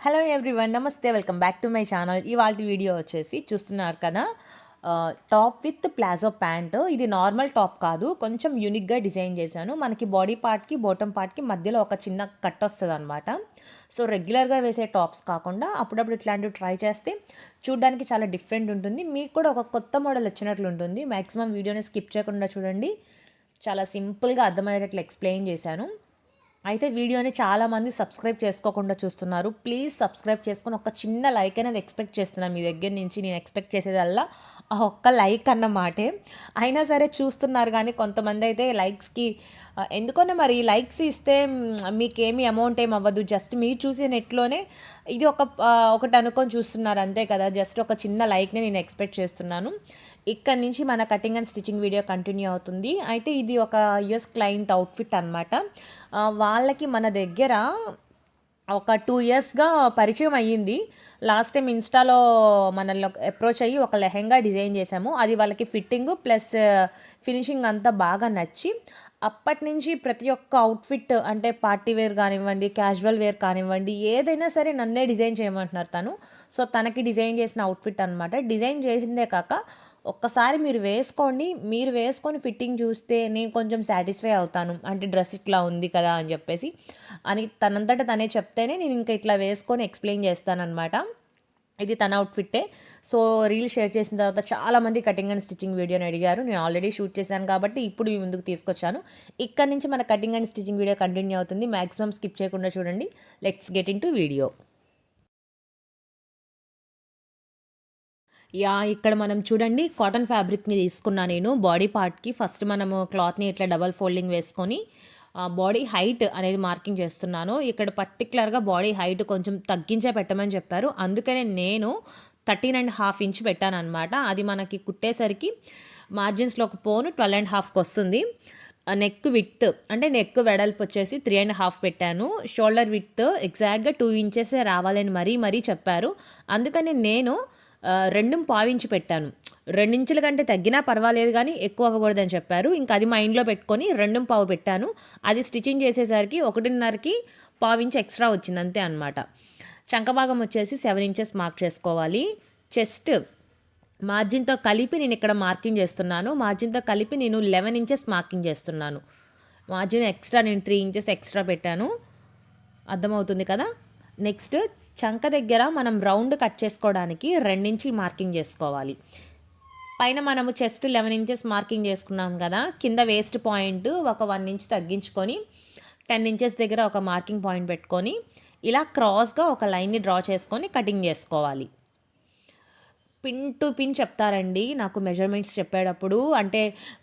Hello everyone నమస్తే welcome back to my channel ఇవాళ video వచ్చేసి చూస్తున్నారు కదా టాప్ విత్ ప్లాజో ప్యాంట్ ఇది నార్మల్ టాప్ కాదు కొంచెం యూనిక్గా డిజైన్ చేశాను. మనకి బాడీ పార్ట్కి బాటమ్ పార్ట్కి మధ్యలో ఒక చిన్న కట్ వస్తుంది అనమాట సో రెగ్యులర్గా వేసే టాప్స్ కాకుండా అప్పుడప్పుడు ఇట్లాంటివి ట్రై చేస్తే చూడడానికి చాలా డిఫరెంట్ ఉంటుంది. మీకు కూడా ఒక కొత్త మోడల్ వచ్చినట్లు ఉంటుంది. మ్యాక్సిమం వీడియోని స్కిప్ చేయకుండా చూడండి. చాలా సింపుల్గా అర్థమయ్యేటట్లు ఎక్స్ప్లెయిన్ చేశాను. అయితే వీడియోని చాలామంది సబ్స్క్రైబ్ చేసుకోకుండా చూస్తున్నారు. ప్లీజ్ సబ్స్క్రైబ్ చేసుకొని ఒక చిన్న లైక్ అనేది ఎక్స్పెక్ట్ చేస్తున్నాను మీ దగ్గర నుంచి. నేను ఎక్స్పెక్ట్ చేసేదల్లా ఆ ఒక్క లైక్ అన్నమాటే అయినా సరే చూస్తున్నారు కానీ కొంతమంది అయితే లైక్స్కి ఎందుకన్నా మరి లైక్స్ ఇస్తే మీకేమి అమౌంట్ ఏం అవ్వదు. జస్ట్ మీరు చూసే నెట్లోనే ఇది ఒక ఒకటి అనుకొని చూస్తున్నారు అంతే కదా. జస్ట్ ఒక చిన్న లైక్ని నేను ఎక్స్పెక్ట్ చేస్తున్నాను. ఇక్కడ నుంచి మన cutting and stitching video continue అవుతుంది. అయితే ఇది ఒక యుఎస్ క్లయింట్ అవుట్ఫిట్ అనమాట వాళ్ళకి మన దగ్గర ఒక టూ ఇయర్స్గా పరిచయం అయ్యింది. లాస్ట్ టైం ఇన్స్టాలో మనల్ని అప్రోచ్ అయ్యి ఒక లెహెంగా డిజైన్ చేశాము. అది వాళ్ళకి ఫిట్టింగ్ ప్లస్ ఫినిషింగ్ అంతా బాగా నచ్చి అప్పటి నుంచి ప్రతి ఒక్క అవుట్ఫిట్ అంటే పార్టీ వేర్ కానివ్వండి క్యాజువల్ వేర్ కానివ్వండి ఏదైనా సరే నన్నే డిజైన్ చేయమంటున్నారు తను. సో తనకి డిజైన్ చేసిన అవుట్ఫిట్ అనమాట డిజైన్ చేసిందే కాక ఒక్కసారి మీరు వేసుకోండి మీరు వేసుకొని ఫిట్టింగ్ చూస్తే నేను కొంచెం సాటిస్ఫై అవుతాను. అంటే డ్రెస్ ఇట్లా ఉంది కదా అని చెప్పేసి. అని తనంతట తనే చెప్తేనే నేను ఇంకా ఇట్లా వేసుకొని ఎక్స్ప్లెయిన్ చేస్తానమాట ఇది తన అవుట్ఫిట్టే సో రీల్ షేర్ చేసిన తర్వాత చాలామంది కటింగ్ అండ్ స్టిచ్చింగ్ వీడియోని అడిగారు. నేను ఆల్రెడీ షూట్ చేశాను కాబట్టి ఇప్పుడు మీ ముందుకు తీసుకొచ్చాను. ఇక్కడ నుంచి మన cutting and stitching video continue అవుతుంది. మ్యాక్సిమం స్కిప్ చేయకుండా చూడండి. Let's get in to video. Yeah ఇక్కడ మనం చూడండి. కాటన్ ఫ్యాబ్రిక్ని తీసుకున్నా నేను. బాడీ పార్ట్కి ఫస్ట్ మనము క్లాత్ని ఇట్లా డబల్ ఫోల్డింగ్ వేసుకొని బాడీ హైట్ అనేది మార్కింగ్ చేస్తున్నాను. ఇక్కడ పర్టికులర్గా బాడీ హైట్ కొంచెం తగ్గించే పెట్టమని చెప్పారు. అందుకనే నేను థర్టీన్ అండ్ హాఫ్ ఇంచ్ పెట్టాను అనమాట అది మనకి కుట్టేసరికి మార్జిన్స్లో ఒక పోను ట్వెల్వ్ అండ్ హాఫ్కి వస్తుంది. నెక్ విత్ అంటే నెక్ వెడల్పు వచ్చేసి త్రీ అండ్ హాఫ్ పెట్టాను. షోల్డర్ విత్ ఎగ్జాక్ట్గా టూ ఇంచెసే రావాలని మరీ మరీ చెప్పారు. అందుకని నేను రెండు పావించి పెట్టాను. రెండించుల కంటే తగ్గినా పర్వాలేదు కానీ ఎక్కువ అవ్వకూడదని చెప్పారు. ఇంకా అది మైండ్లో పెట్టుకొని రెండు పావు పెట్టాను. అది స్టిచ్చింగ్ చేసేసరికి ఒకటిన్నరకి పావించి ఎక్స్ట్రా వచ్చింది అంతే అనమాట చంకభాగం వచ్చేసి సెవెన్ ఇంచెస్ మార్క్ చేసుకోవాలి. చెస్ట్ మార్జిన్తో కలిపి నేను ఇక్కడ మార్కింగ్ చేస్తున్నాను. మార్జిన్తో కలిపి నేను లెవెన్ ఇంచెస్ మార్కింగ్ చేస్తున్నాను. మార్జిన్ ఎక్స్ట్రా నేను త్రీ ఇంచెస్ ఎక్స్ట్రా పెట్టాను. అర్థమవుతుంది కదా? నెక్స్ట్ చంక దగ్గర మనం రౌండ్ కట్ చేసుకోవడానికి రెండించి మార్కింగ్ చేసుకోవాలి. పైన మనము చెస్ట్ లెవెన్ ఇంచెస్ మార్కింగ్ చేసుకున్నాం కదా కింద వేస్ట్ పాయింట్ ఒక వన్ ఇంచ్ తగ్గించుకొని టెన్ ఇంచెస్ దగ్గర ఒక మార్కింగ్ పాయింట్ పెట్టుకొని ఇలా క్రాస్గా ఒక లైన్ని డ్రా చేసుకొని కటింగ్ చేసుకోవాలి. పిన్ టు పిన్ చెప్తారండి. నాకు మెజర్మెంట్స్ చెప్పేటప్పుడు అంటే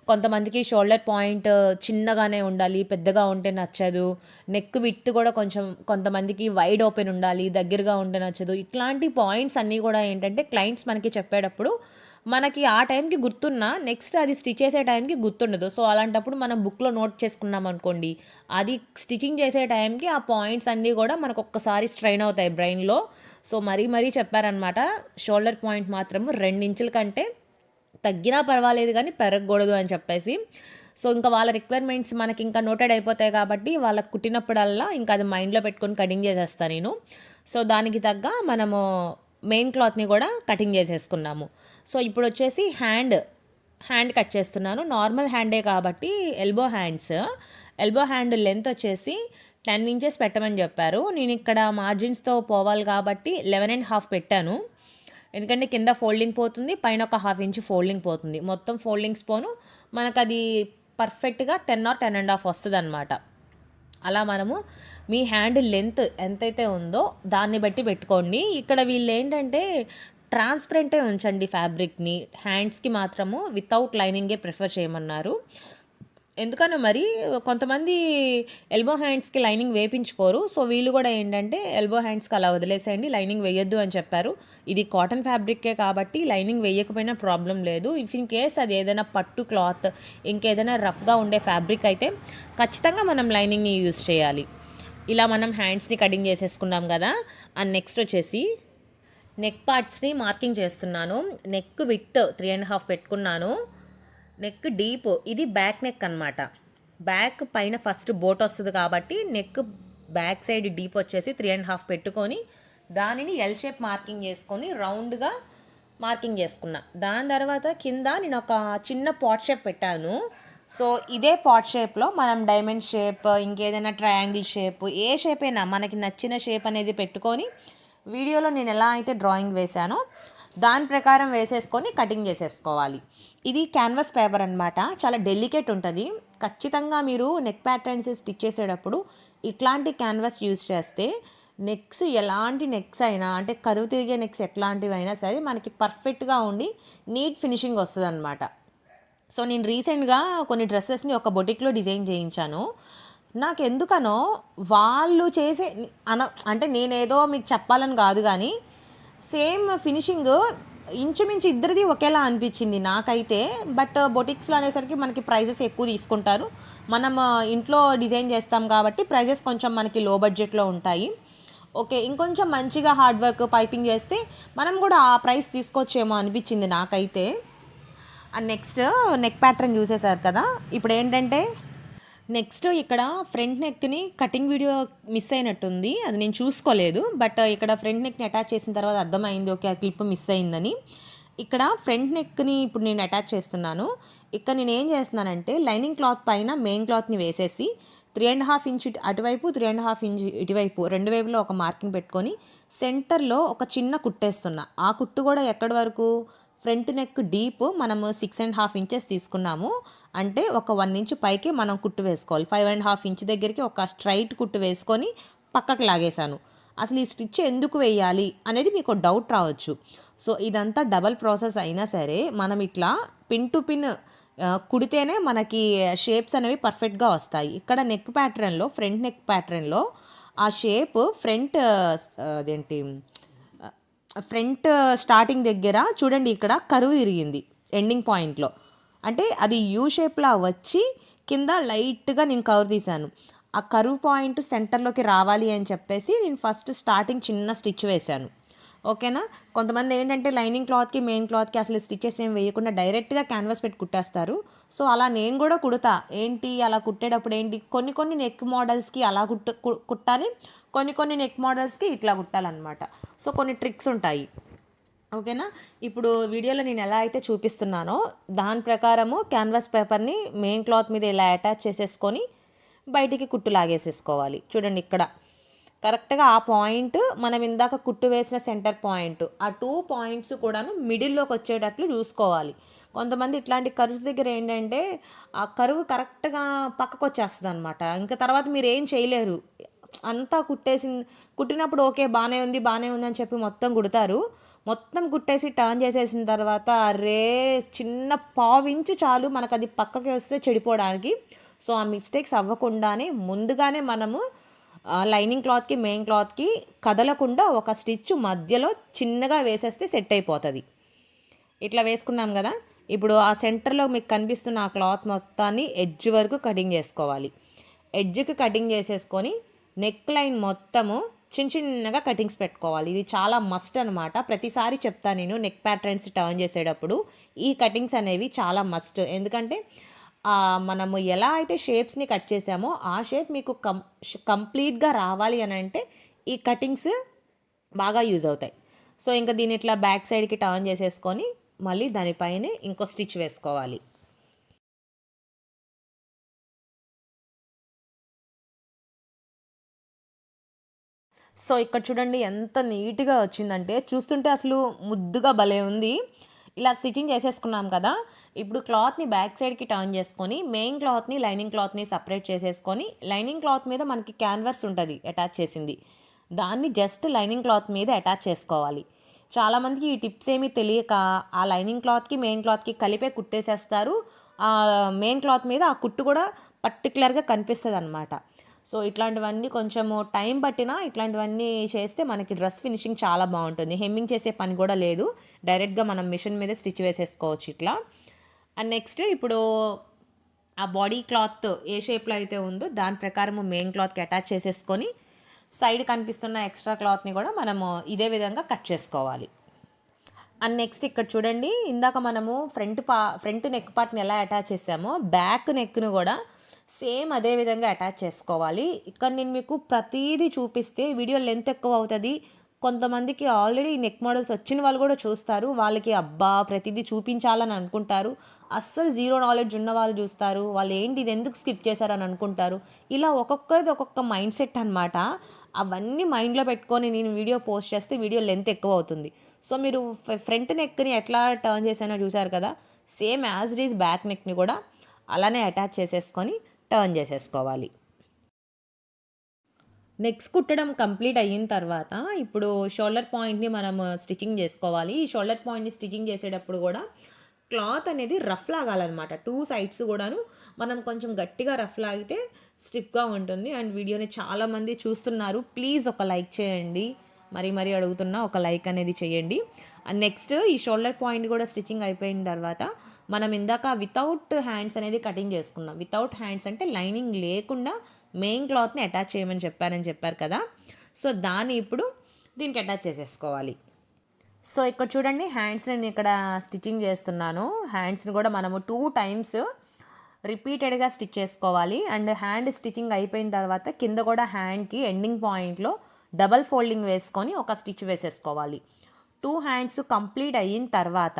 కొంతమందికి షోల్డర్ పాయింట్ చిన్నగానే ఉండాలి పెద్దగా ఉంటే నచ్చదు. నెక్ విత్ కూడా కొంచెం కొంతమందికి వైడ్ ఓపెన్ ఉండాలి దగ్గరగా ఉంటే నచ్చదు. ఇట్లాంటి పాయింట్స్ అన్నీ కూడా ఏంటంటే క్లయింట్స్ మనకి చెప్పేటప్పుడు మనకి ఆ టైంకి గుర్తున్నా నెక్స్ట్ అది స్టిచ్ చేసే టైంకి గుర్తుండదు. సో అలాంటప్పుడు మనం బుక్లో నోట్ చేసుకున్నాం అనుకోండి అది స్టిచ్చింగ్ చేసే టైంకి ఆ పాయింట్స్ అన్నీ కూడా మనకు ఒక్కసారి స్ట్రైన్ అవుతాయి బ్రెయిన్లో సో మరీ మరీ చెప్పారనమాట షోల్డర్ పాయింట్ మాత్రము రెండించుల కంటే తగ్గినా పర్వాలేదు కానీ పెరగకూడదు అని చెప్పేసి. సో ఇంకా వాళ్ళ రిక్వైర్మెంట్స్ మనకి ఇంకా నోటెడ్ అయిపోతాయి కాబట్టి వాళ్ళకి కుట్టినప్పుడల్లా ఇంకా అది మైండ్లో పెట్టుకొని కటింగ్ చేసేస్తాను నేను. సో దానికి తగ్గ మనము మెయిన్ క్లాత్ని కూడా కటింగ్ చేసేసుకున్నాము. సో ఇప్పుడు వచ్చేసి హ్యాండ్ హ్యాండ్ కట్ చేస్తున్నాను. నార్మల్ హ్యాండే కాబట్టి elbow hands elbow hand length వచ్చేసి టెన్ ఇంచెస్ పెట్టమని చెప్పారు. నేను ఇక్కడ మార్జిన్స్తో పోవాలి కాబట్టి లెవెన్ అండ్ హాఫ్ పెట్టాను. ఎందుకంటే కింద ఫోల్డింగ్ పోతుంది పైన ఒక హాఫ్ ఇంచ్ ఫోల్డింగ్ పోతుంది. మొత్తం ఫోల్డింగ్స్ పోను. మనకు అది పర్ఫెక్ట్గా ten or ten and half వస్తుంది అనమాట అలా మనము మీ హ్యాండ్ లెంత్ ఎంతైతే ఉందో దాన్ని బట్టి పెట్టుకోండి. ఇక్కడ వీళ్ళు ఏంటంటే ట్రాన్స్పరెంటే ఉంచండి ఫ్యాబ్రిక్ని హ్యాండ్స్కి మాత్రము వితౌట్ లైనింగే ప్రిఫర్ చేయమన్నారు. ఎందుకన్నా మరి కొంతమంది ఎల్బో హ్యాండ్స్కి లైనింగ్ వేపించుకోరు. సో వీళ్ళు కూడా ఏంటంటే ఎల్బో హ్యాండ్స్కి అలా వదిలేసేయండి లైనింగ్ వేయొద్దు అని చెప్పారు. ఇది కాటన్ ఫ్యాబ్రిక్కే కాబట్టి లైనింగ్ వేయకపోయినా ప్రాబ్లం లేదు. ఇఫ్ ఇన్ కేస్ అది ఏదైనా పట్టు క్లాత్ ఇంకేదైనా రఫ్గా ఉండే ఫ్యాబ్రిక్ అయితే ఖచ్చితంగా మనం లైనింగ్ని యూజ్ చేయాలి. ఇలా మనం హ్యాండ్స్ని కటింగ్ చేసేసుకున్నాం కదా. అండ్ నెక్స్ట్ వచ్చేసి నెక్ పార్ట్స్ని మార్కింగ్ చేస్తున్నాను. Neck width three and half పెట్టుకున్నాను. నెక్ డీప్ ఇది బ్యాక్ నెక్ అనమాట బ్యాక్ పైన ఫస్ట్ బోట్ వస్తుంది కాబట్టి నెక్ బ్యాక్ సైడ్ డీప్ వచ్చేసి త్రీ అండ్ హాఫ్ పెట్టుకొని దానిని ఎల్ షేప్ మార్కింగ్ చేసుకొని రౌండ్గా మార్కింగ్ చేసుకున్నా. దాని తర్వాత కింద నేను ఒక చిన్న పాట్ షేప్ పెట్టాను. సో ఇదే పాట్ షేప్లో మనం డైమండ్ షేప్ ఇంకేదైనా ట్రయాంగిల్ షేప్ ఏ షేప్ అయినా మనకి నచ్చిన షేప్ అనేది పెట్టుకొని వీడియోలో నేను ఎలా అయితే డ్రాయింగ్ వేశానో దాని ప్రకారం వేసేసుకొని కటింగ్ చేసేసుకోవాలి. ఇది క్యాన్వాస్ పేపర్ అనమాట చాలా డెలికేట్ ఉంటుంది. ఖచ్చితంగా మీరు నెక్ ప్యాటర్న్స్ స్టిచ్ చేసేటప్పుడు ఇట్లాంటి క్యాన్వాస్ యూజ్ చేస్తే నెక్స్ ఎలాంటి నెక్స్ అయినా అంటే కరువు తిరిగే నెక్స్ ఎట్లాంటివి అయినా సరే మనకి పర్ఫెక్ట్గా ఉండి నీట్ ఫినిషింగ్ వస్తుంది అనమాట సో నేను రీసెంట్గా కొన్ని డ్రెస్సెస్ని ఒక బొటిక్లో డిజైన్ చేయించాను. నాకు ఎందుకనో వాళ్ళు చేసే అన అంటే నేనేదో మీకు చెప్పాలని కాదు కానీ సేమ్ ఫినిషింగ్ ఇంచుమించు ఇద్దరిది ఒకేలా అనిపించింది నాకైతే. బట్ బొటిక్స్లో అనేసరికి మనకి ప్రైజెస్ ఎక్కువ తీసుకుంటారు. మనం ఇంట్లో డిజైన్ చేస్తాం కాబట్టి ప్రైజెస్ కొంచెం మనకి లో బడ్జెట్లో ఉంటాయి. ఓకే ఇంకొంచెం మంచిగా హార్డ్ వర్క్ పైపింగ్ చేస్తే మనం కూడా ఆ ప్రైస్ తీసుకోవచ్చేమో అనిపించింది నాకైతే. అండ్ నెక్స్ట్ నెక్ ప్యాటర్న్ చూసేసారు కదా. ఇప్పుడు ఏంటంటే నెక్స్ట్ ఇక్కడ ఫ్రంట్ నెక్ని కటింగ్ వీడియో మిస్ అయినట్టుంది. అది నేను చూసుకోలేదు బట్ ఇక్కడ ఫ్రంట్ నెక్ని అటాచ్ చేసిన తర్వాత అర్థమైంది ఓకే ఆ క్లిప్ మిస్ అయిందని. ఇక్కడ ఫ్రంట్ నెక్ని ఇప్పుడు నేను అటాచ్ చేస్తున్నాను. ఇక్కడ నేను ఏం చేస్తున్నానంటే లైనింగ్ క్లాత్ పైన మెయిన్ క్లాత్ని వేసేసి త్రీ అండ్ హాఫ్ ఇంచ్ అటువైపు త్రీ అండ్ హాఫ్ ఇంచ్ ఇటువైపు రెండు వైపులో ఒక మార్కింగ్ పెట్టుకొని సెంటర్లో ఒక చిన్న కుట్టేస్తున్నా ఆ కుట్టు కూడా ఎక్కడి వరకు? ఫ్రంట్ నెక్ డీప్ మనము సిక్స్ అండ్ హాఫ్ ఇంచెస్ తీసుకున్నాము. అంటే ఒక వన్ ఇంచ్ పైకి మనం కుట్టు వేసుకోవాలి. ఫైవ్ అండ్ హాఫ్ ఇంచ్ దగ్గరికి ఒక స్ట్రైట్ కుట్టు వేసుకొని పక్కకు లాగేశాను. అసలు ఈ స్టిచ్ ఎందుకు వేయాలి అనేది మీకు డౌట్ రావచ్చు. సో ఇదంతా డబల్ ప్రాసెస్ అయినా సరే మనం ఇట్లా పిన్ టు పిన్ కుడితేనే మనకి షేప్స్ అనేవి పర్ఫెక్ట్గా వస్తాయి. ఇక్కడ నెక్ ప్యాటర్న్లో ఫ్రంట్ నెక్ ప్యాటర్న్లో ఆ షేప్ ఫ్రంట్ అదేంటి ఫ్రంట్ స్టార్టింగ్ దగ్గర చూడండి ఇక్కడ కరువు తిరిగింది ఎండింగ్ పాయింట్లో. అంటే అది యూ షేప్లా వచ్చి కింద లైట్గా నేను కవర్ తీశాను. ఆ కరువు పాయింట్ సెంటర్లోకి రావాలి అని చెప్పేసి నేను ఫస్ట్ స్టార్టింగ్ చిన్న స్టిచ్ వేశాను. ఓకేనా? కొంతమంది ఏంటంటే లైనింగ్ క్లాత్కి మెయిన్ క్లాత్కి అసలు స్టిచెస్ ఏం వేయకుండా డైరెక్ట్గా క్యాన్వాస్ పెట్టి కుట్టేస్తారు. సో అలా నేను కూడా కుడతా. ఏంటి? అలా కుట్టేటప్పుడు ఏంటి? కొన్ని కొన్ని నెక్ మోడల్స్కి అలా కుట్ట కుట్టాలి. కొన్ని కొన్ని నెక్ మోడల్స్కి ఇట్లా కుట్టాలన్నమాట. సో కొన్ని ట్రిక్స్ ఉంటాయి. ఓకేనా? ఇప్పుడు వీడియోలో నేను ఎలా అయితే చూపిస్తున్నానో దాని ప్రకారము క్యాన్వాస్ పేపర్ని మెయిన్ క్లాత్ మీద ఇలా అటాచ్ చేసేసుకొని బయటికి కుట్టు లాగేసేసుకోవాలి. చూడండి ఇక్కడ. కరెక్ట్గా ఆ పాయింట్ మనం ఇందాక కుట్టు వేసిన సెంటర్ పాయింట్ ఆ టూ పాయింట్స్ కూడాను మిడిల్లోకి వచ్చేటట్లు చూసుకోవాలి. కొంతమంది ఇట్లాంటి కర్వ్స్ దగ్గర ఏంటంటే ఆ కరువు కరెక్ట్గా పక్కకు వచ్చేస్తుంది అనమాట ఇంకా తర్వాత మీరు ఏం చేయలేరు. అంతా కుట్టేసింది. కుట్టినప్పుడు ఓకే బాగానే ఉంది బాగానే ఉంది అని చెప్పి మొత్తం కుడతారు. మొత్తం కుట్టేసి టర్న్ చేసేసిన తర్వాత రే చిన్న పావించు చాలు మనకు అది పక్కకి వస్తే చెడిపోవడానికి. సో ఆ మిస్టేక్స్ అవ్వకుండానే ముందుగానే మనము లైనింగ్ క్లాత్కి మెయిన్ క్లాత్కి కదలకుండా ఒక స్టిచ్ మధ్యలో చిన్నగా వేసేస్తే సెట్ అయిపోతుంది. ఇట్లా వేసుకున్నాం కదా? ఇప్పుడు ఆ సెంటర్లో మీకు కనిపిస్తున్న ఆ క్లాత్ మొత్తాన్ని ఎడ్జ్ వరకు కటింగ్ చేసుకోవాలి. ఎడ్జ్కి కటింగ్ చేసేసుకొని నెక్ లైన్ మొత్తము చిన్న చిన్నగా కటింగ్స్ పెట్టుకోవాలి. ఇది చాలా మస్ట్ అనమాట ప్రతిసారి చెప్తాను నేను నెక్ ప్యాటర్న్స్ టర్న్ చేసేటప్పుడు ఈ కటింగ్స్ అనేవి చాలా మస్ట్. ఎందుకంటే మనము ఎలా అయితే షేప్స్ని కట్ చేసామో ఆ షేప్ మీకు కం కంప్లీట్గా రావాలి అని అంటే ఈ కటింగ్స్ బాగా యూజ్ అవుతాయి. సో ఇంకా దీని ఇట్లా బ్యాక్ సైడ్కి టర్న్ చేసేసుకొని మళ్ళీ దానిపైనే ఇంకో స్టిచ్ వేసుకోవాలి. సో ఇక్కడ చూడండి ఎంత నీట్గా వచ్చిందంటే చూస్తుంటే అసలు ముద్దుగా భలే ఉంది. ఇలా స్టిచ్చింగ్ చేసేసుకున్నాం కదా ఇప్పుడు క్లాత్ని బ్యాక్ సైడ్కి టర్న్ చేసుకొని మెయిన్ క్లాత్ని లైనింగ్ క్లాత్ని సపరేట్ చేసేసుకొని లైనింగ్ క్లాత్ మీద మనకి క్యాన్వర్స్ ఉంటుంది అటాచ్ చేసింది. దాన్ని జస్ట్ లైనింగ్ క్లాత్ మీద అటాచ్ చేసుకోవాలి. చాలామందికి ఈ టిప్స్ ఏమీ తెలియక ఆ లైనింగ్ క్లాత్కి మెయిన్ క్లాత్కి కలిపే కుట్టేసేస్తారు. ఆ మెయిన్ క్లాత్ మీద ఆ కుట్టు కూడా పర్టికులర్గా కనిపిస్తుంది అనమాట సో ఇట్లాంటివన్నీ కొంచెము టైం పట్టినా ఇట్లాంటివన్నీ చేస్తే మనకి డ్రెస్ ఫినిషింగ్ చాలా బాగుంటుంది. హెమ్మింగ్ చేసే పని కూడా లేదు. డైరెక్ట్గా మనం మిషన్ మీద స్టిచ్ వేసేసుకోవచ్చు ఇట్లా. అండ్ నెక్స్ట్ ఇప్పుడు ఆ బాడీ క్లాత్ ఏ షేప్లో అయితే ఉందో దాని ప్రకారము మెయిన్ క్లాత్కి అటాచ్ చేసేసుకొని సైడ్ కనిపిస్తున్న ఎక్స్ట్రా క్లాత్ని కూడా మనము ఇదే విధంగా కట్ చేసుకోవాలి. అండ్ నెక్స్ట్ ఇక్కడ చూడండి ఇందాక మనము ఫ్రంట్ పా ఫ్రంట్ నెక్ పార్ట్ని ఎలా అటాచ్ చేసామో బ్యాక్ నెక్ను కూడా సేమ్ అదే విధంగా అటాచ్ చేసుకోవాలి. ఇక్కడ నేను మీకు ప్రతీది చూపిస్తే వీడియో లెంత్ ఎక్కువ అవుతుంది. కొంతమందికి ఆల్రెడీ నెక్ మోడల్స్ వచ్చిన వాళ్ళు కూడా చూస్తారు. వాళ్ళకి అబ్బా ప్రతిదీ చూపించాలని అనుకుంటారు. అస్సలు జీరో నాలెడ్జ్ ఉన్న వాళ్ళు చూస్తారు. వాళ్ళు ఏంటి ఇది ఎందుకు స్కిప్ చేశారని అనుకుంటారు. ఇలా ఒక్కొక్కది ఒక్కొక్క మైండ్ సెట్ అనమాట అవన్నీ మైండ్లో పెట్టుకొని నేను వీడియో పోస్ట్ చేస్తే వీడియో లెంత్ ఎక్కువ అవుతుంది. సో మీరు ఫ్రంట్ నెక్ని ఎట్లా టర్న్ చేశానో చూసారు కదా? Same as it is back నెక్ని కూడా అలానే అటాచ్ చేసేసుకొని టర్న్ చేసేసుకోవాలి. నెక్స్ట్ కుట్టడం కంప్లీట్ అయిన తర్వాత ఇప్పుడు షోల్డర్ పాయింట్ని మనం స్టిచ్చింగ్ చేసుకోవాలి. ఈ షోల్డర్ పాయింట్ని స్టిచ్చింగ్ చేసేటప్పుడు కూడా క్లాత్ అనేది రఫ్ లాగాలన్నమాట. టూ సైడ్స్ కూడాను మనం కొంచెం గట్టిగా రఫ్ లాగితే స్టిఫ్గా ఉంటుంది. అండ్ వీడియోని చాలామంది చూస్తున్నారు. ప్లీజ్ ఒక లైక్ చేయండి. మరి మరీ అడుగుతున్నా ఒక లైక్ అనేది చేయండి. అండ్ నెక్స్ట్ ఈ షోల్డర్ పాయింట్ కూడా స్టిచ్చింగ్ అయిపోయిన తర్వాత మనం ఇందాక వితౌట్ హ్యాండ్స్ అనేది కటింగ్ చేసుకున్నాం. వితౌట్ హ్యాండ్స్ అంటే లైనింగ్ లేకుండా మెయిన్ క్లాత్ని అటాచ్ చేయమని చెప్పారని చెప్పారు కదా. సో దాన్ని ఇప్పుడు దీనికి అటాచ్ చేసేసుకోవాలి. సో ఇక్కడ చూడండి హ్యాండ్స్ నేను ఇక్కడ స్టిచ్చింగ్ చేస్తున్నాను. హ్యాండ్స్ని కూడా మనము టూ టైమ్స్ రిపీటెడ్గా స్టిచ్ చేసుకోవాలి. అండ్ హ్యాండ్ స్టిచ్చింగ్ అయిపోయిన తర్వాత కింద కూడా హ్యాండ్కి ఎండింగ్ పాయింట్లో డబల్ ఫోల్డింగ్ వేసుకొని ఒక స్టిచ్ వేసేసుకోవాలి. టూ హ్యాండ్స్ కంప్లీట్ అయిన తర్వాత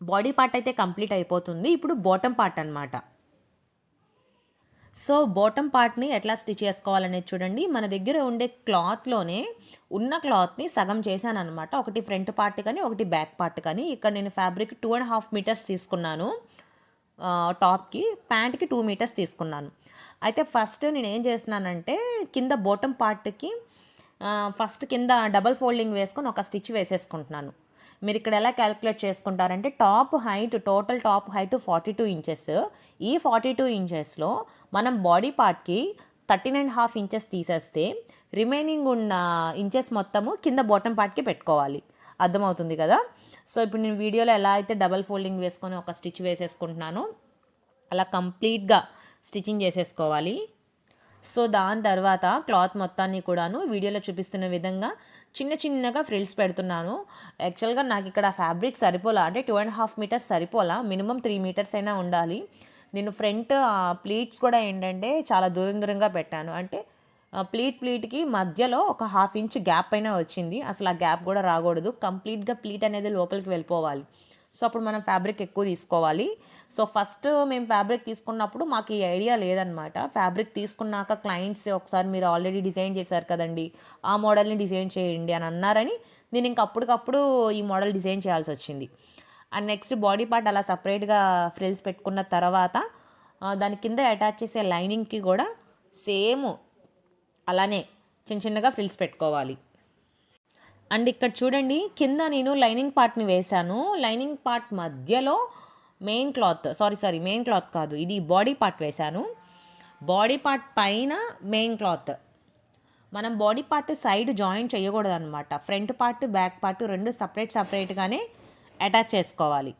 బాడీ పార్ట్ అయితే కంప్లీట్ అయిపోతుంది. ఇప్పుడు బాటమ్ పార్ట్ అనమాట సో బాటమ్ పార్ట్ని ఎట్లా స్టిచ్ చేసుకోవాలనేది చూడండి. మన దగ్గర ఉండే క్లాత్లోనే ఉన్న క్లాత్ని సగం చేశాను అనమాట ఒకటి ఫ్రంట్ పార్ట్ కానీ ఒకటి బ్యాక్ పార్ట్ కానీ. ఇక్కడ నేను fabric two and half meters తీసుకున్నాను. టాప్కి ప్యాంట్కి టూ మీటర్స్ తీసుకున్నాను. అయితే ఫస్ట్ నేను ఏం చేస్తున్నానంటే కింద బాటమ్ పార్ట్కి ఫస్ట్ కింద డబల్ ఫోల్డింగ్ వేసుకొని ఒక స్టిచ్ వేసేసుకుంటున్నాను. మీరు ఇక్కడ ఎలా calculate చేసుకుంటారంటే top height total top height forty two inches ఈ ఫార్టీ టూ ఇంచెస్లో మనం బాడీ పార్ట్కి థర్టీన్ అండ్ హాఫ్ ఇంచెస్ తీసేస్తే రిమైనింగ్ ఉన్న ఇంచెస్ మొత్తము కింద బాటమ్ పార్ట్కి పెట్టుకోవాలి. అర్థమవుతుంది కదా? సో ఇప్పుడు నేను వీడియోలో ఎలా అయితే డబల్ ఫోల్డింగ్ వేసుకొని ఒక స్టిచ్ వేసేసుకుంటున్నానో అలా కంప్లీట్గా స్టిచ్చింగ్ చేసేసుకోవాలి. సో దాని తర్వాత క్లాత్ మొత్తాన్ని కూడాను వీడియోలో చూపిస్తున్న విధంగా చిన్న చిన్నగా ఫ్రిల్స్ పెడుతున్నాను. యాక్చువల్గా నాకు ఇక్కడ ఫ్యాబ్రిక్ సరిపోలా అంటే టూ అండ్ హాఫ్ మీటర్స్ సరిపోలా మినిమం త్రీ మీటర్స్ అయినా ఉండాలి. నేను ఫ్రంట్ ప్లీట్స్ కూడా ఏంటంటే చాలా దూరం దూరంగా పెట్టాను. అంటే ప్లీట్ ప్లీట్కి మధ్యలో ఒక హాఫ్ ఇంచ్ గ్యాప్ అయినా వచ్చింది. అసలు ఆ గ్యాప్ కూడా రాకూడదు. కంప్లీట్గా ప్లీట్ అనేది లోపలికి వెళ్ళిపోవాలి. సో అప్పుడు మనం ఫ్యాబ్రిక్ ఎక్కువ తీసుకోవాలి. సో ఫస్ట్ మేము ఫ్యాబ్రిక్ తీసుకున్నప్పుడు మాకు ఈ ఐడియా లేదనమాట ఫ్యాబ్రిక్ తీసుకున్నాక క్లయింట్స్ ఒకసారి మీరు ఆల్రెడీ డిజైన్ చేశారు కదండి ఆ మోడల్ని డిజైన్ చేయండి అని అన్నారని నేను ఇంక అప్పటికప్పుడు ఈ మోడల్ డిజైన్ చేయాల్సి వచ్చింది. అండ్ నెక్స్ట్ బాడీ పార్ట్ అలా సపరేట్గా ఫ్రిల్స్ పెట్టుకున్న తర్వాత దాని కింద అటాచ్ చేసే లైనింగ్కి కూడా సేమ్ అలానే చిన్న చిన్నగా ఫ్రిల్స్ పెట్టుకోవాలి. అండ్ ఇక్కడ చూడండి కింద నేను లైనింగ్ పార్ట్ని వేశాను. లైనింగ్ పార్ట్ మధ్యలో main cloth sorry sorry main cloth కాదు. ఇది బాడీ పార్ట్ వేశాను. బాడీ పార్ట్ పైన మెయిన్ క్లాత్ మనం బాడీ పార్ట్ సైడ్ జాయిన్ చేయకూడదు అనమాట ఫ్రంట్ పార్ట్ బ్యాక్ పార్ట్ రెండు సపరేట్ సపరేట్గానే అటాచ్ చేసుకోవాలి.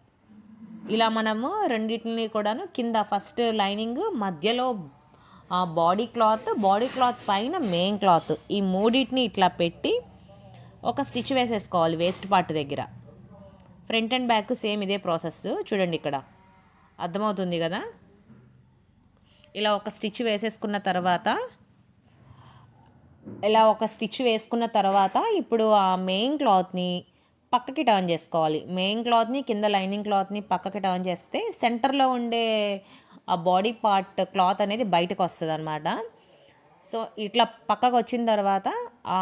ఇలా మనము రెండింటిని కూడాను కింద ఫస్ట్ లైనింగ్ మధ్యలో బాడీ క్లాత్ బాడీ క్లాత్ పైన మెయిన్ క్లాత్ ఈ మూడింటిని ఇట్లా పెట్టి ఒక స్టిచ్ వేసేసుకోవాలి వేస్ట్ పార్ట్ దగ్గర. ఫ్రంట్ అండ్ బ్యాక్ సేమ్ ఇదే ప్రాసెస్. చూడండి ఇక్కడ. అర్థమవుతుంది కదా? ఇలా ఒక స్టిచ్ వేసేసుకున్న తర్వాత ఇలా ఒక స్టిచ్ వేసుకున్న తర్వాత ఇప్పుడు ఆ మెయిన్ క్లాత్ని పక్కకి టర్న్ చేసుకోవాలి. మెయిన్ క్లాత్ని కింద లైనింగ్ క్లాత్ని పక్కకి టర్న్ చేస్తే సెంటర్లో ఉండే ఆ బాడీ పార్ట్ క్లాత్ అనేది బయటకు వస్తుంది అనమాట సో ఇట్లా పక్కకు వచ్చిన తర్వాత ఆ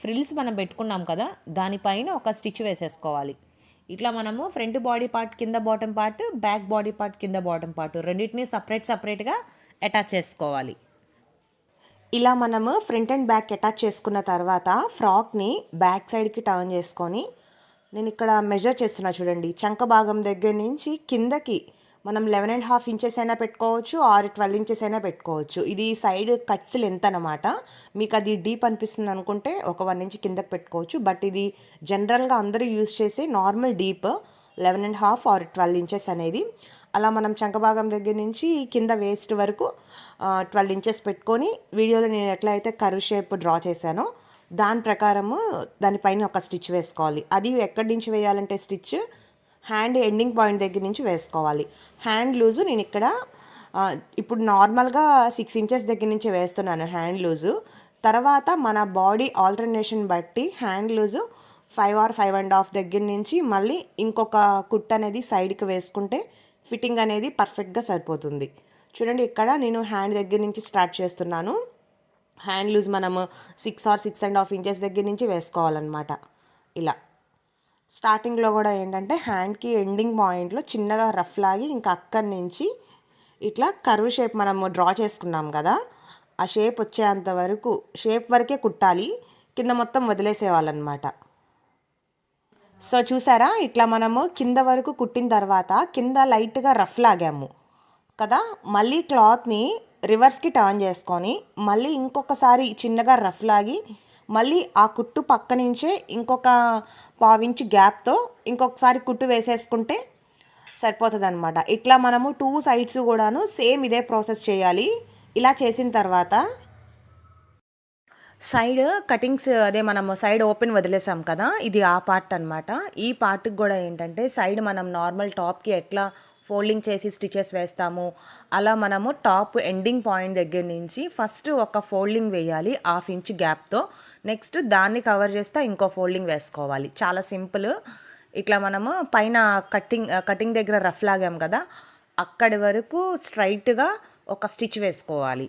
ఫ్రిల్స్ మనం పెట్టుకున్నాం కదా దానిపైన ఒక స్టిచ్ వేసేసుకోవాలి. ఇట్లా మనము ఫ్రంట్ బాడీ పార్ట్ కింద bottom part back body part కింద బాటమ్ పార్ట్ రెండింటిని సపరేట్ సపరేట్గా అటాచ్ చేసుకోవాలి. ఇలా మనము ఫ్రంట్ అండ్ బ్యాక్ అటాచ్ చేసుకున్న తర్వాత ఫ్రాక్ని బ్యాక్ సైడ్కి టర్న్ చేసుకొని నేను ఇక్కడ మెజర్ చేస్తున్నా చూడండి చంక భాగం దగ్గర నుంచి కిందకి మనం లెవెన్ అండ్ హాఫ్ ఇంచెస్ అయినా పెట్టుకోవచ్చు ఆరు ట్వెల్వ్ ఇంచెస్ అయినా పెట్టుకోవచ్చు. ఇది సైడ్ కట్స్ లెంత్ అనమాట మీకు అది డీప్ అనిపిస్తుంది అనుకుంటే ఒక వన్ ఇంచ్ కిందకి పెట్టుకోవచ్చు. బట్ ఇది జనరల్గా అందరూ యూజ్ చేసే normal deep eleven and half or twelve inches అనేది. అలా మనం చంకభాగం దగ్గర నుంచి కింద వేస్ట్ వరకు ట్వెల్వ్ ఇంచెస్ పెట్టుకొని వీడియోలో నేను ఎట్లా అయితే కర్వ్ షేప్ డ్రా చేశానో దాని ప్రకారము దానిపైన ఒక స్టిచ్ వేసుకోవాలి. అది ఎక్కడి నుంచి వేయాలంటే స్టిచ్ హ్యాండ్ ఎండింగ్ పాయింట్ దగ్గర నుంచి వేసుకోవాలి. హ్యాండ్ లూజు నేను ఇక్కడ ఇప్పుడు నార్మల్గా సిక్స్ ఇంచెస్ దగ్గర నుంచి వేస్తున్నాను హ్యాండ్ లూజు. తర్వాత మన బాడీ ఆల్టర్నేషన్ బట్టి hand loose five or five and half దగ్గర నుంచి మళ్ళీ ఇంకొక కుట్ అనేది సైడ్కి వేసుకుంటే ఫిట్టింగ్ అనేది పర్ఫెక్ట్గా సరిపోతుంది. చూడండి ఇక్కడ నేను హ్యాండ్ దగ్గర నుంచి స్టార్ట్ చేస్తున్నాను. హ్యాండ్ లూజ్ మనము six or six and half inches దగ్గర నుంచి వేసుకోవాలన్నమాట. ఇలా. స్టార్టింగ్లో కూడా ఏంటంటే హ్యాండ్కి ఎండింగ్ పాయింట్లో చిన్నగా రఫ్ లాగి ఇంకా అక్కడి నుంచి ఇట్లా కర్వ్ షేప్ మనము డ్రా చేసుకున్నాం కదా ఆ షేప్ వచ్చేంత వరకు షేప్ వరకే కుట్టాలి కింద మొత్తం వదిలేసేవాళ్ళనమాట. సో చూసారా ఇట్లా మనము కింద వరకు కుట్టిన తర్వాత కింద లైట్గా రఫ్ లాగాము కదా మళ్ళీ క్లాత్ని రివర్స్కి టర్న్ చేసుకొని మళ్ళీ ఇంకొకసారి చిన్నగా రఫ్ లాగి మళ్ళీ ఆ కుట్టు పక్క నుంచే ఇంకొక పావించి గ్యాప్తో ఇంకొకసారి కుట్టు వేసేసుకుంటే సరిపోతుంది అనమాట ఇట్లా మనము టూ సైడ్స్ కూడాను సేమ్ ఇదే ప్రాసెస్ చేయాలి. ఇలా చేసిన తర్వాత సైడ్ కటింగ్స్ అదే మనము సైడ్ ఓపెన్ వదిలేసాం కదా ఇది ఆ పార్ట్ అనమాట ఈ పార్ట్కి కూడా ఏంటంటే సైడ్ మనం నార్మల్ టాప్కి ఎట్లా ఫోల్డింగ్ చేసి స్టిచెస్ వేస్తాము అలా మనము టాప్ ఎండింగ్ పాయింట్ దగ్గర నుంచి ఫస్ట్ ఒక ఫోల్డింగ్ వేయాలి హాఫ్ ఇంచ్ గ్యాప్తో. నెక్స్ట్ దాన్ని కవర్ చేస్తే ఇంకో ఫోల్డింగ్ వేసుకోవాలి. చాలా సింపుల్. ఇట్లా మనము పైన కటింగ్ కటింగ్ దగ్గర రఫ్ లాగాం కదా అక్కడి వరకు స్ట్రైట్గా ఒక స్టిచ్ వేసుకోవాలి.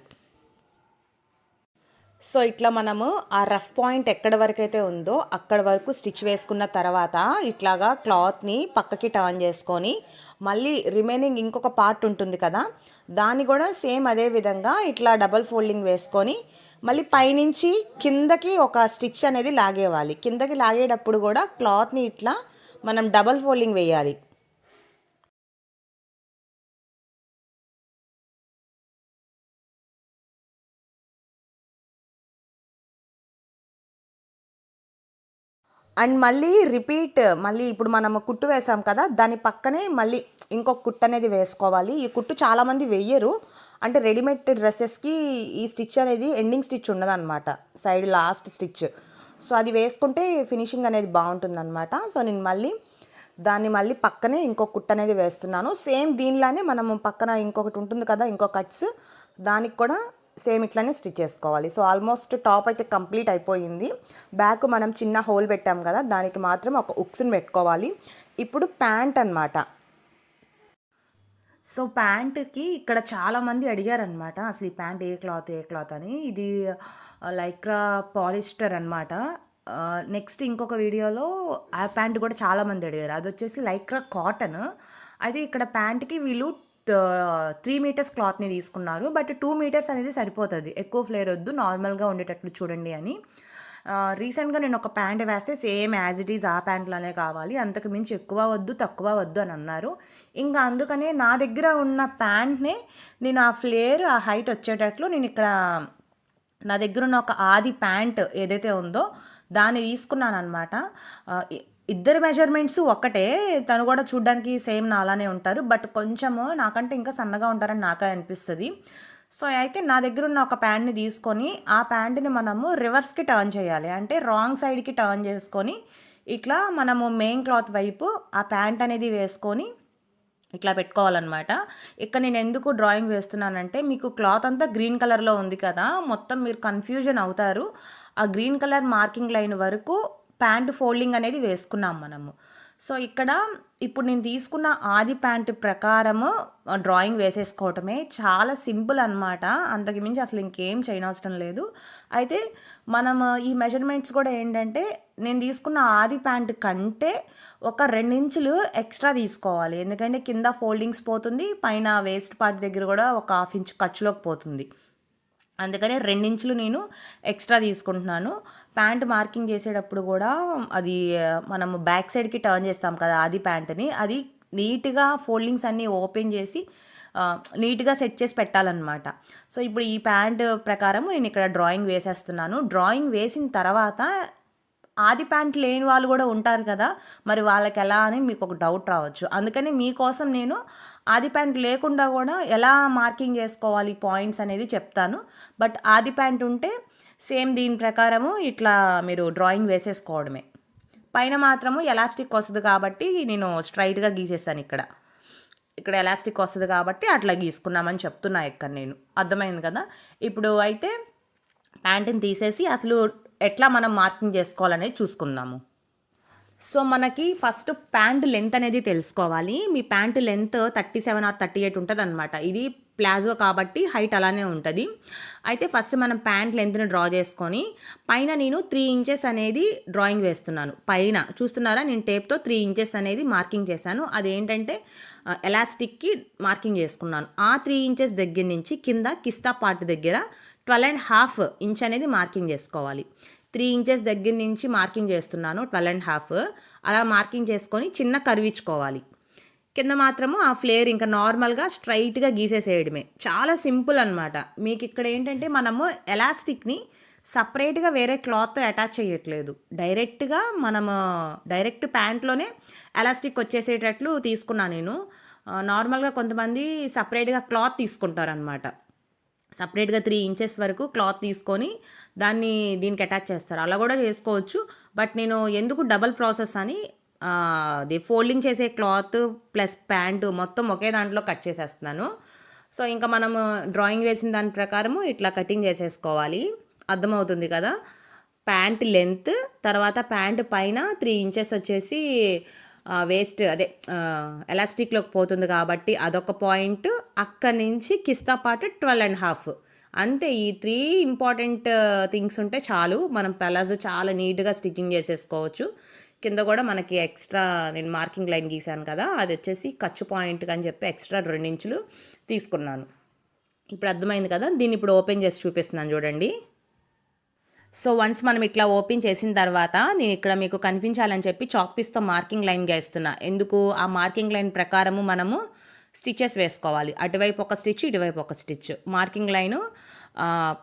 సో ఇట్లా మనము ఆ రఫ్ పాయింట్ ఎక్కడి వరకు అయితే ఉందో అక్కడ వరకు స్టిచ్ వేసుకున్న తర్వాత ఇట్లాగా క్లాత్ని పక్కకి టర్న్ చేసుకొని మళ్ళీ రిమైనింగ్ ఇంకొక పార్ట్ ఉంటుంది కదా దాన్ని కూడా సేమ్ అదే విధంగా ఇట్లా డబల్ ఫోల్డింగ్ వేసుకొని మళ్ళీ పైనుంచి కిందకి ఒక స్టిచ్ అనేది లాగేవాలి. కిందకి లాగేటప్పుడు కూడా క్లాత్ని ఇట్లా మనం డబల్ ఫోల్డింగ్ వేయాలి. అండ్ మళ్ళీ రిపీట్ మళ్ళీ ఇప్పుడు మనం కుట్టు వేసాం కదా దాని పక్కనే మళ్ళీ ఇంకొక కుట్టు అనేది వేసుకోవాలి. ఈ కుట్టు చాలామంది వెయ్యరు అంటే రెడీమేడ్ డ్రెస్సెస్కి ఈ స్టిచ్ అనేది ఎండింగ్ స్టిచ్ ఉండదన్నమాట సైడ్ లాస్ట్ స్టిచ్. సో అది వేసుకుంటే ఫినిషింగ్ అనేది బాగుంటుందన్నమాట. సో నేను మళ్ళీ దాన్ని మళ్ళీ పక్కనే ఇంకో కుట్ అనేది వేస్తున్నాను. సేమ్ దీనిలానే మనము పక్కన ఇంకొకటి ఉంటుంది కదా ఇంకో కట్స్ దానికి కూడా సేమ్ ఇట్లానే స్టిచ్ చేసుకోవాలి. సో ఆల్మోస్ట్ టాప్ అయితే కంప్లీట్ అయిపోయింది. బ్యాక్ మనం చిన్న హోల్ పెట్టాం కదా దానికి మాత్రం ఒక ఉక్స్ని పెట్టుకోవాలి. ఇప్పుడు ప్యాంట్ అన్నమాట. సో ప్యాంట్కి ఇక్కడ చాలామంది అడిగారనమాట అసలు ఈ ప్యాంట్ ఏ క్లాత్ ఏ క్లాత్ అని. ఇది లైక్రా పాలిస్టర్ అనమాట నెక్స్ట్ ఇంకొక వీడియోలో ఆ ప్యాంట్ కూడా చాలామంది అడిగారు. అది వచ్చేసి లైక్రా కాటన్. అయితే ఇక్కడ ప్యాంట్కి వీళ్ళు త్రీ మీటర్స్ క్లాత్ని తీసుకున్నారు. బట్ టూ మీటర్స్ అనేది సరిపోతుంది. ఎక్కువ ఫ్లేర్ వద్దు. నార్మల్గా ఉండేటట్లు చూడండి అని. రీసెంట్గా నేను ఒక ప్యాంట్ వేస్తే సేమ్ యాజ్ ఇట్ ఈజ్ ఆ ప్యాంట్లోనే కావాలి. అంతకు మించి ఎక్కువ వద్దు తక్కువ వద్దు అని అన్నారు. ఇంకా అందుకనే నా దగ్గర ఉన్న ప్యాంట్నే నేను ఆ ఫ్లేర్ ఆ హైట్ వచ్చేటట్లు నేను ఇక్కడ నా దగ్గర ఉన్న ఒక ఆది ప్యాంట్ ఏదైతే ఉందో దాన్ని తీసుకున్నాను అనమాట ఇద్దరు మెజర్మెంట్స్ ఒకటే తను కూడా చూడ్డానికి సేమ్ నాలానే ఉంటారు. బట్ కొంచెము నాకంటే ఇంకా సన్నగా ఉంటారని నాకే అనిపిస్తుంది. సో అయితే నా దగ్గర ఉన్న ఒక ప్యాంట్ని తీసుకొని ఆ ప్యాంట్ని మనము రివర్స్కి టర్న్ చేయాలి. అంటే రాంగ్ సైడ్కి టర్న్ చేసుకొని ఇట్లా మనము మెయిన్ క్లాత్ వైపు ఆ ప్యాంట్ అనేది వేసుకొని ఇట్లా పెట్టుకోవాలన్నమాట. ఇక్కడ నేను ఎందుకు డ్రాయింగ్ వేస్తున్నానంటే మీకు క్లాత్ అంతా గ్రీన్ కలర్లో ఉంది కదా మొత్తం మీరు కన్ఫ్యూజన్ అవుతారు. ఆ గ్రీన్ కలర్ మార్కింగ్ లైన్ వరకు ప్యాంట్ ఫోల్డింగ్ అనేది వేసుకున్నాం మనము. సో ఇక్కడ ఇప్పుడు నేను తీసుకున్న ఆది ప్యాంట్ ప్రకారము డ్రాయింగ్ వేసేసుకోవటమే. చాలా సింపుల్ అనమాట అంతకు మించి అసలు ఇంకేం చేయనవసరం లేదు. అయితే మనం ఈ మెజర్మెంట్స్ కూడా ఏంటంటే నేను తీసుకున్న ఆది ప్యాంట్ కంటే ఒక రెండించులు ఎక్స్ట్రా తీసుకోవాలి. ఎందుకంటే కింద ఫోల్డింగ్స్ పోతుంది పైన వేస్ట్ పార్ట్ దగ్గర కూడా ఒక హాఫ్ ఇంచ్ ఖర్చులోకి పోతుంది. అందుకనే రెండించులు నేను ఎక్స్ట్రా తీసుకుంటున్నాను. ప్యాంట్ మార్కింగ్ చేసేటప్పుడు కూడా అది మనము బ్యాక్ సైడ్కి టర్న్ చేస్తాం కదా అది ప్యాంట్ని అది నీట్గా ఫోల్డింగ్స్ అన్నీ ఓపెన్ చేసి నీట్గా సెట్ చేసి పెట్టాలన్నమాట. సో ఇప్పుడు ఈ ప్యాంట్ ప్రకారం నేను ఇక్కడ డ్రాయింగ్ వేసేస్తున్నాను. డ్రాయింగ్ వేసిన తర్వాత ఆది ప్యాంట్ లేని వాళ్ళు కూడా ఉంటారు కదా మరి వాళ్ళకి ఎలా అని మీకు ఒక డౌట్ రావచ్చు. అందుకని మీకోసం నేను ఆది ప్యాంట్ లేకుండా కూడా ఎలా మార్కింగ్ చేసుకోవాలి పాయింట్స్ అనేది చెప్తాను. బట్ ఆది ప్యాంట్ ఉంటే సేమ్ దీని ప్రకారము ఇట్లా మీరు డ్రాయింగ్ వేసేసుకోవడమే. పైన మాత్రము ఎలాస్టిక్ వస్తుంది కాబట్టి నేను స్ట్రైట్గా గీసేసాను ఇక్కడ. ఇక్కడ ఎలాస్టిక్ వస్తుంది కాబట్టి అట్లా గీసుకున్నామని చెప్తున్నా ఇక్కడ నేను. అర్థమైంది కదా? ఇప్పుడు అయితే ప్యాంటుని తీసేసి అసలు ఎట్లా మనం మార్కింగ్ చేసుకోవాలనేది చూసుకుందాము. సో మనకి ఫస్ట్ ప్యాంట్ లెంత్ అనేది తెలుసుకోవాలి. మీ pant length thirty seven or thirty eight ఉంటుంది అనమాట ఇది ప్లాజో కాబట్టి హైట్ అలానే ఉంటుంది. అయితే ఫస్ట్ మనం ప్యాంట్ లెంత్ని డ్రా చేసుకొని పైన నేను త్రీ ఇంచెస్ అనేది డ్రాయింగ్ వేస్తున్నాను. పైన చూస్తున్నారా? నేను టేప్తో త్రీ ఇంచెస్ అనేది మార్కింగ్ చేశాను. అదేంటంటే ఎలాస్టిక్కి మార్కింగ్ చేసుకున్నాను. ఆ త్రీ ఇంచెస్ దగ్గర నుంచి కింద కిస్తా పార్ట్ దగ్గర ట్వెల్వ్ అండ్ హాఫ్ ఇంచ్ అనేది మార్కింగ్ చేసుకోవాలి. త్రీ ఇంచెస్ దగ్గర నుంచి మార్కింగ్ చేస్తున్నాను ట్వెల్వ్ అండ్ హాఫ్ అలా మార్కింగ్ చేసుకొని చిన్న కరివించుకోవాలి కింద మాత్రము ఆ ఫ్లేర్ ఇంకా నార్మల్గా స్ట్రైట్గా గీసేసేయడమే. చాలా సింపుల్ అనమాట మీకు ఇక్కడ ఏంటంటే మనము ఎలాస్టిక్ని సపరేట్గా వేరే క్లాత్తో అటాచ్ చేయట్లేదు. డైరెక్ట్గా మనము డైరెక్ట్ ప్యాంట్లోనే ఎలాస్టిక్ వచ్చేసేటట్లు తీసుకున్నాను నేను. నార్మల్గా కొంతమంది సపరేట్గా క్లాత్ తీసుకుంటారనమాట సపరేట్గా త్రీ ఇంచెస్ వరకు క్లాత్ తీసుకొని దాన్ని దీనికి అటాచ్ చేస్తారు. అలా కూడా చేసుకోవచ్చు. బట్ నేను ఎందుకు డబల్ ప్రాసెస్ అని అది ఫోల్డింగ్ చేసే క్లాత్ ప్లస్ ప్యాంటు మొత్తం ఒకే దాంట్లో కట్ చేసేస్తున్నాను. సో ఇంకా మనము డ్రాయింగ్ వేసిన దాని ప్రకారము ఇట్లా కటింగ్ చేసేసుకోవాలి. అర్థమవుతుంది కదా? ప్యాంట్ లెంత్ తర్వాత ప్యాంట్ పైన త్రీ ఇంచెస్ వచ్చేసి వేస్ట్ అదే ఎలాస్టిక్లోకి పోతుంది కాబట్టి అదొక పాయింట్. అక్కడి నుంచి కిస్తా పాటు ట్వెల్వ్ అండ్ హాఫ్. అంతే ఈ త్రీ ఇంపార్టెంట్ థింగ్స్ ఉంటే చాలు. మనం పెలాజో చాలా నీట్గా స్టిచ్చింగ్ చేసేసుకోవచ్చు. కింద కూడా మనకి ఎక్స్ట్రా నేను మార్కింగ్ లైన్ గీసాను కదా అది వచ్చేసి ఖర్చు పాయింట్ అని చెప్పి ఎక్స్ట్రా రెండించులు తీసుకున్నాను. ఇప్పుడు అర్థమైంది కదా దీన్ని ఇప్పుడు ఓపెన్ చేసి చూపిస్తున్నాను చూడండి. సో వన్స్ మనం ఇట్లా ఓపెన్ చేసిన తర్వాత నేను ఇక్కడ మీకు కనిపించాలని చెప్పి చాక్ పీస్తో మార్కింగ్ లైన్ గేస్తున్నా. ఎందుకు? ఆ మార్కింగ్ లైన్ ప్రకారము మనము స్టిచెస్ వేసుకోవాలి. అటువైపు ఒక స్టిచ్ ఇటువైపు ఒక స్టిచ్. మార్కింగ్ లైను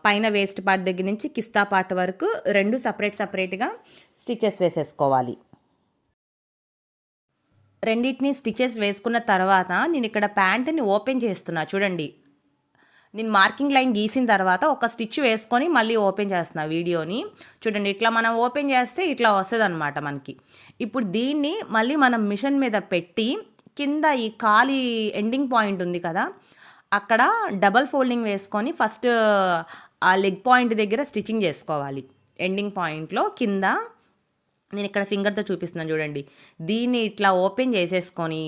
పైన వేస్ట్ పార్ట్ దగ్గర నుంచి కిస్తా పార్ట్ వరకు రెండు సపరేట్ సపరేట్గా స్టిచెస్ వేసేసుకోవాలి. రెండింటిని స్టిచెస్ వేసుకున్న తర్వాత నేను ఇక్కడ ప్యాంట్ని ఓపెన్ చేస్తున్నా. చూడండి. నేను మార్కింగ్ లైన్ గీసిన తర్వాత ఒక స్టిచ్ వేసుకొని మళ్ళీ ఓపెన్ చేస్తున్నా వీడియోని. చూడండి ఇట్లా మనం ఓపెన్ చేస్తే ఇట్లా వస్తుంది అనమాట మనకి. ఇప్పుడు దీన్ని మళ్ళీ మనం మిషన్ మీద పెట్టి కింద ఈ ఖాళీ ఎండింగ్ పాయింట్ ఉంది కదా అక్కడ డబల్ ఫోల్డింగ్ వేసుకొని ఫస్ట్ ఆ లెగ్ పాయింట్ దగ్గర స్టిచ్చింగ్ చేసుకోవాలి. ఎండింగ్ పాయింట్లో కింద నేను ఇక్కడ ఫింగర్తో చూపిస్తున్నాను చూడండి. దీన్ని ఇట్లా ఓపెన్ చేసేసుకొని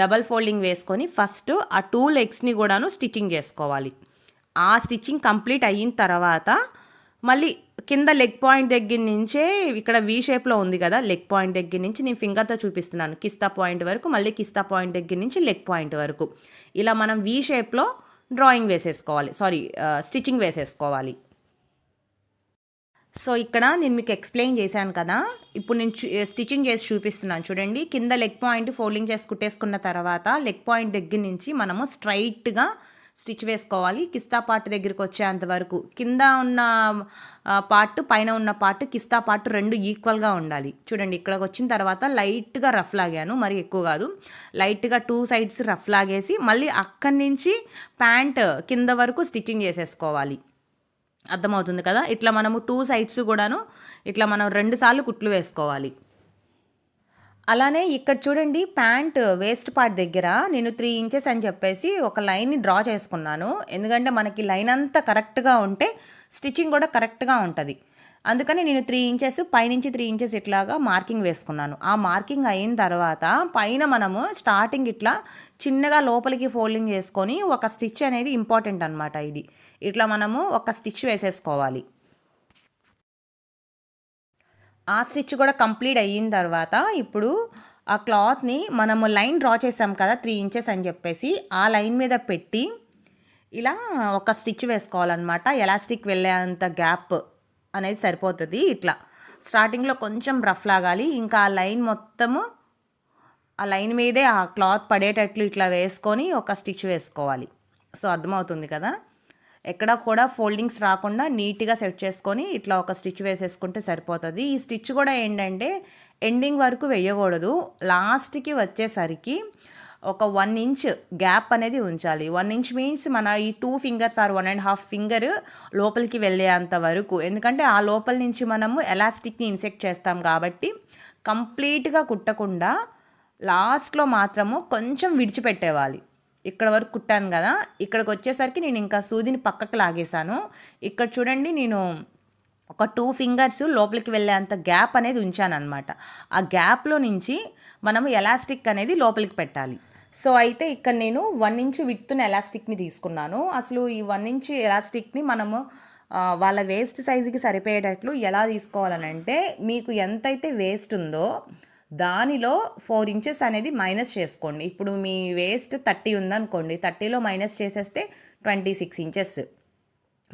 డబల్ ఫోల్డింగ్ వేసుకొని ఫస్ట్ ఆ టూ లెగ్స్ని కూడాను స్టిచ్చింగ్ చేసుకోవాలి. ఆ స్టిచ్చింగ్ కంప్లీట్ అయిన తర్వాత మళ్ళీ కింద లెగ్ పాయింట్ దగ్గర నుంచే ఇక్కడ వీ షేప్లో ఉంది కదా లెగ్ పాయింట్ దగ్గర నుంచి నేను ఫింగర్తో చూపిస్తున్నాను. కిస్తా పాయింట్ వరకు మళ్ళీ కిస్తా పాయింట్ దగ్గర నుంచి లెగ్ పాయింట్ వరకు. ఇలా మనం వీ షేప్లో డ్రాయింగ్ వేసేసుకోవాలి సారీ స్టిచ్చింగ్ వేసేసుకోవాలి. సో ఇక్కడ నేను మీకు ఎక్స్ప్లెయిన్ చేశాను కదా. ఇప్పుడు నేను స్టిచ్చింగ్ చేసి చూపిస్తున్నాను చూడండి. కింద లెగ్ పాయింట్ ఫోల్డింగ్ చేసి కుట్టేసుకున్న తర్వాత లెగ్ పాయింట్ దగ్గర నుంచి మనము స్ట్రైట్గా స్టిచ్ వేసుకోవాలి. కిస్తా పార్ట్ దగ్గరికి వచ్చేంత వరకు. కింద ఉన్న పార్ట్ పైన ఉన్న పార్ట్ కిస్తా పార్ట్ రెండు ఈక్వల్గా ఉండాలి. చూడండి ఇక్కడికి వచ్చిన తర్వాత లైట్గా రఫ్ లాగాను మరి ఎక్కువ కాదు. లైట్గా టూ సైడ్స్ రఫ్ లాగేసి మళ్ళీ అక్కడి నుంచి ప్యాంట్ కింద వరకు స్టిచ్చింగ్ చేసేసుకోవాలి. అర్థమవుతుంది కదా? ఇట్లా మనము టూ సైడ్స్ కూడాను ఇట్లా మనం రెండుసార్లు కుట్లు వేసుకోవాలి. అలానే ఇక్కడ చూడండి ప్యాంట్ వేస్ట్ పార్ట్ దగ్గర నేను త్రీ ఇంచెస్ అని చెప్పేసి ఒక లైన్ని డ్రా చేసుకున్నాను. ఎందుకంటే మనకి లైన్ అంతా కరెక్ట్గా ఉంటే స్టిచ్చింగ్ కూడా కరెక్ట్గా ఉంటుంది. అందుకని నేను త్రీ ఇంచెస్ పైనుంచి త్రీ ఇంచెస్ ఇట్లాగా మార్కింగ్ వేసుకున్నాను. ఆ మార్కింగ్ అయిన తర్వాత పైన మనము స్టార్టింగ్ ఇట్లా చిన్నగా లోపలికి ఫోల్డింగ్ చేసుకొని ఒక స్టిచ్ అనేది ఇంపార్టెంట్ అనమాట ఇది. ఇట్లా మనము ఒక స్టిచ్ వేసేసుకోవాలి. ఆ స్టిచ్ కూడా కంప్లీట్ అయిన తర్వాత ఇప్పుడు ఆ క్లాత్ని మనము లైన్ డ్రా చేసాం కదా త్రీ ఇంచెస్ అని చెప్పేసి ఆ లైన్ మీద పెట్టి ఇలా ఒక స్టిచ్ వేసుకోవాలన్నమాట. ఎలాస్టిక్ వెళ్ళేంత గ్యాప్ అనేది సరిపోతుంది ఇట్లా. స్టార్టింగ్లో కొంచెం రఫ్ లాగాలి. ఇంకా ఆ లైన్ మొత్తము ఆ లైన్ మీదే ఆ క్లాత్ పడేటట్లు ఇట్లా వేసుకొని ఒక స్టిచ్ వేసుకోవాలి. సో అర్థమవుతుంది కదా? ఎక్కడ కూడా ఫోల్డింగ్స్ రాకుండా నీట్గా సెట్ చేసుకొని ఇట్లా ఒక స్టిచ్ వేసేసుకుంటే సరిపోతుంది. ఈ స్టిచ్ కూడా ఏంటంటే ఎండింగ్ వరకు వేయకూడదు. లాస్ట్కి వచ్చేసరికి ఒక వన్ ఇంచ్ గ్యాప్ అనేది ఉంచాలి. వన్ ఇంచ్ మీన్స్ మన ఈ two fingers or one and half finger లోపలికి వెళ్ళేంత వరకు. ఎందుకంటే ఆ లోపల నుంచి మనము ఎలాస్టిక్ని ఇన్సెక్ట్ చేస్తాం కాబట్టి కంప్లీట్గా కుట్టకుండా లాస్ట్లో మాత్రము కొంచెం విడిచిపెట్టేవాలి. ఇక్కడ వరకు కుట్టాను కదా ఇక్కడికి వచ్చేసరికి నేను ఇంకా సూదిని పక్కకు లాగేశాను. ఇక్కడ చూడండి నేను ఒక టూ ఫింగర్స్ లోపలికి వెళ్ళేంత గ్యాప్ అనేది ఉంచాను అనమాట ఆ గ్యాప్లో నుంచి మనము ఎలాస్టిక్ అనేది లోపలికి పెట్టాలి. సో అయితే ఇక్కడ నేను వన్ ఇంచ్ విత్తున్న ఎలాస్టిక్ని తీసుకున్నాను. అసలు ఈ వన్ ఇంచ్ ఎలాస్టిక్ని మనము వాళ్ళ వేస్ట్ సైజుకి సరిపోయేటట్లు ఎలా తీసుకోవాలనంటే మీకు ఎంతైతే వేస్ట్ ఉందో దానిలో ఫోర్ ఇంచెస్ అనేది మైనస్ చేసుకోండి. ఇప్పుడు మీ వేస్ట్ థర్టీ ఉందనుకోండి థర్టీలో మైనస్ చేసేస్తే twenty six inches.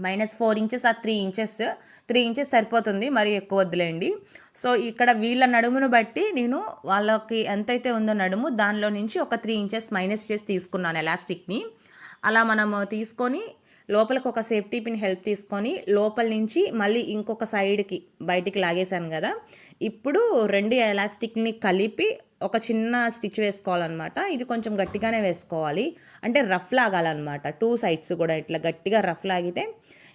Minus four inches ఆ త్రీ ఇంచెస్. త్రీ ఇంచెస్ సరిపోతుంది మరి ఎక్కువ వద్దులేండి. సో ఇక్కడ వీళ్ళ నడుమును బట్టి నేను వాళ్ళకి ఎంతైతే ఉందో నడుము దానిలో నుంచి ఒక త్రీ ఇంచెస్ మైనస్ చేసి తీసుకున్నాను ఎలాస్టిక్ని. అలా మనము తీసుకొని లోపలికి ఒక సేఫ్టీ పిన్ హెల్ప్ తీసుకొని లోపల నుంచి మళ్ళీ ఇంకొక సైడ్కి బయటికి లాగేశాను కదా ఇప్పుడు రెండు ఎలాస్టిక్ని కలిపి ఒక చిన్న స్టిచ్ వేసుకోవాలన్నమాట. ఇది కొంచెం గట్టిగానే వేసుకోవాలి. అంటే రఫ్ లాగాలన్నమాట. టూ సైడ్స్ కూడా ఇట్లా గట్టిగా రఫ్ లాగితే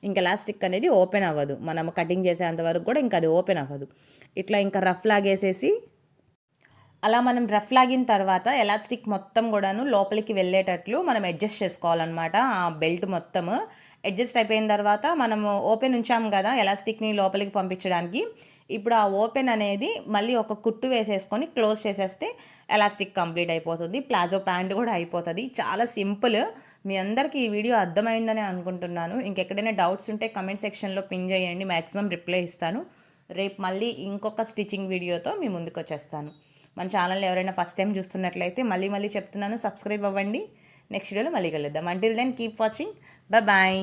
ఇంకా ఎలాస్టిక్ అనేది ఓపెన్ అవ్వదు. మనం కటింగ్ చేసేంత వరకు కూడా ఇంకా అది ఓపెన్ అవ్వదు. ఇట్లా ఇంకా రఫ్ లాగేసేసి అలా మనం రఫ్ లాగిన తర్వాత ఎలాస్టిక్ మొత్తం కూడాను లోపలికి వెళ్ళేటట్లు మనం అడ్జస్ట్ చేసుకోవాలన్నమాట. ఆ బెల్ట్ మొత్తము అడ్జస్ట్ అయిపోయిన తర్వాత మనము ఓపెన్ ఉంచాము కదా ఎలాస్టిక్ని లోపలికి పంపించడానికి. ఇప్పుడు ఆ ఓపెన్ అనేది మళ్ళీ ఒక కుట్టు వేసేసుకొని క్లోజ్ చేసేస్తే ఎలాస్టిక్ కంప్లీట్ అయిపోతుంది. ప్లాజో ప్యాంట్ కూడా అయిపోతుంది. చాలా సింపుల్. మీ అందరికీ ఈ వీడియో అర్థమైందని అనుకుంటున్నాను. ఇంకెక్కడైనా డౌట్స్ ఉంటే కమెంట్ సెక్షన్లో పిన్ చేయండి. మ్యాక్సిమం రిప్లై ఇస్తాను. రేపు మళ్ళీ ఇంకొక స్టిచ్చింగ్ వీడియోతో మీ ముందుకు వచ్చేస్తాను. మన ఛానల్ ఎవరైనా ఫస్ట్ టైం చూస్తున్నట్లయితే మళ్ళీ మళ్ళీ చెప్తున్నాను. సబ్స్క్రైబ్ అవ్వండి. నెక్స్ట్ వీడియోలో మళ్ళీ కలుద్దాం. Until then keep watching bye